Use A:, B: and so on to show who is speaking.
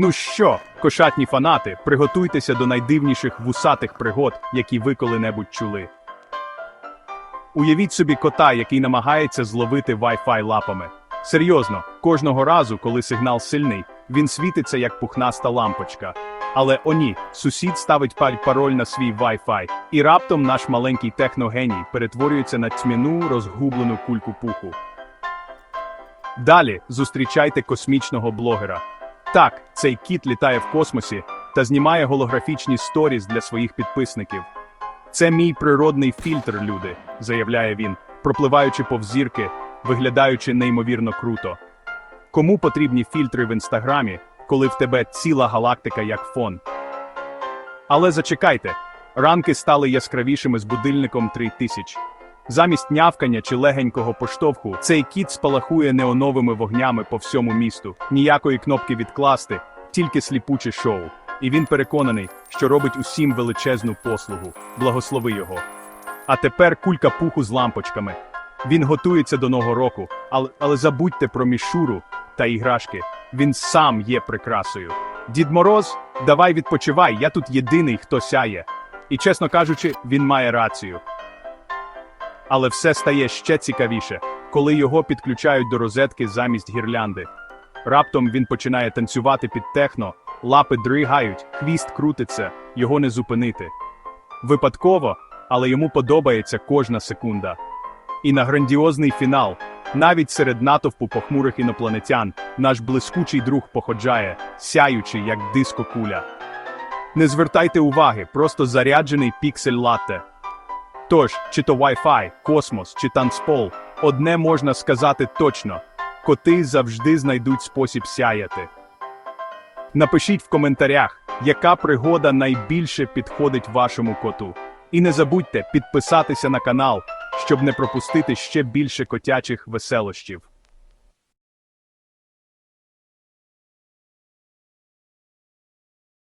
A: Ну що, кошатні фанати, приготуйтеся до найдивніших вусатих пригод, які ви коли-небудь чули. Уявіть собі кота, який намагається зловити Wi-Fi лапами. Серйозно, кожного разу, коли сигнал сильний, він світиться як пухнаста лампочка. Але о ні, сусід ставить пароль на свій Wi-Fi, і раптом наш маленький техногеній перетворюється на тьмяну розгублену кульку пуху. Далі зустрічайте космічного блогера. Так, цей кіт літає в космосі та знімає голографічні сторіс для своїх підписників. Це мій природний фільтр, люди, заявляє він, пропливаючи повз зірки, виглядаючи неймовірно круто. Кому потрібні фільтри в інстаграмі, коли в тебе ціла галактика як фон? Але зачекайте, ранки стали яскравішими з будильником 3000. Замість нявкання чи легенького поштовху, цей кіт спалахує неоновими вогнями по всьому місту, ніякої кнопки відкласти, тільки сліпуче шоу. І він переконаний, що робить усім величезну послугу. Благослови його. А тепер кулька пуху з лампочками. Він готується до нового року, але, але забудьте про мішуру та іграшки. Він сам є прикрасою. Дід Мороз, давай відпочивай, я тут єдиний, хто сяє. І чесно кажучи, він має рацію. Але все стає ще цікавіше, коли його підключають до розетки замість гірлянди. Раптом він починає танцювати під техно, лапи дригають, хвіст крутиться, його не зупинити. Випадково, але йому подобається кожна секунда. І на грандіозний фінал, навіть серед натовпу похмурих інопланетян, наш блискучий друг походжає, сяючи, як диско-куля. Не звертайте уваги, просто заряджений піксель латте. Тож, чи то Wi-Fi, космос, чи танцпол, одне можна сказати точно: коти завжди знайдуть спосіб сяяти. Напишіть в коментарях, яка пригода найбільше підходить вашому коту. І не забудьте підписатися на канал, щоб не пропустити ще більше котячих веселощів.